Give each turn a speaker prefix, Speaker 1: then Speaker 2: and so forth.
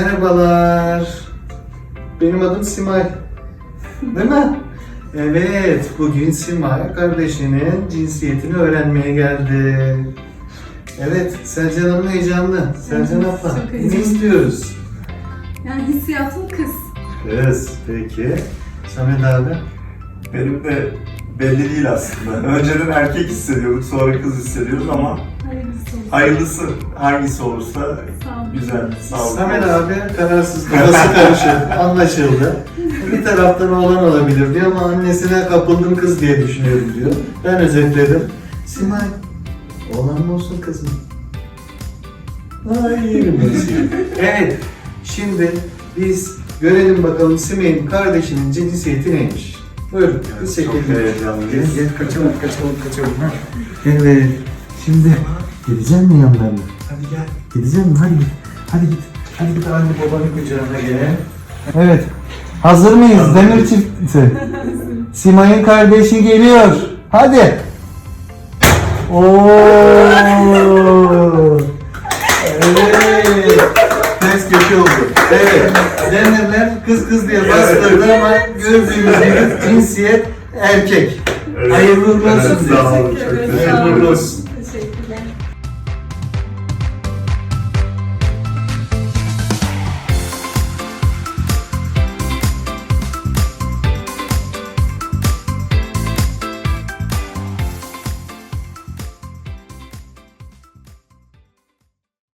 Speaker 1: Merhabalar. Benim adım Simay. Değil mi? Evet, bugün Simay kardeşinin cinsiyetini öğrenmeye geldi. Evet, Selcan Hanım heyecanlı. Selcan
Speaker 2: Evet,
Speaker 1: abla,
Speaker 2: çok
Speaker 1: ne
Speaker 2: heyecanlı.
Speaker 1: istiyoruz?
Speaker 2: Yani hissiyatım kız.
Speaker 1: Kız, peki. Samet abi?
Speaker 3: Benim de belli değil aslında. Önceden erkek hissediyorduk, sonra kız hissediyoruz ama
Speaker 2: Hayırlısı
Speaker 3: hangisi olursa
Speaker 2: Sağ olun.
Speaker 3: güzel.
Speaker 1: Samet abi kararsız, kafası karışık, anlaşıldı. Bir taraftan oğlan olabilir diyor ama annesine kapıldım kız diye düşünüyorum diyor. Ben özetledim. Simay, oğlan mı olsun kız mı? Hayır, Evet, şimdi biz görelim bakalım Simay'ın kardeşinin cinsiyeti neymiş? Buyurun,
Speaker 3: Evet, çok heyecanlıyız.
Speaker 1: Gel, gel, kaçalım, kaçalım, kaçalım. Evet, şimdi gideceğim mi yanlarına?
Speaker 3: Hadi gel.
Speaker 1: Gideceğim mi? Hadi git. Hadi git. Hadi git anne babanın kucağına gel. Evet. Hazır mıyız Demir çiftisi? Simay'ın kardeşi geliyor. Hadi. Oo. Evet. Ters köşe oldu. Evet. Demirler kız kız diye bastırdı ama gördüğünüz gibi cinsiyet erkek.
Speaker 3: Evet.
Speaker 1: Hayırlı olsun.
Speaker 3: Evet,
Speaker 1: Hayırlı olsun.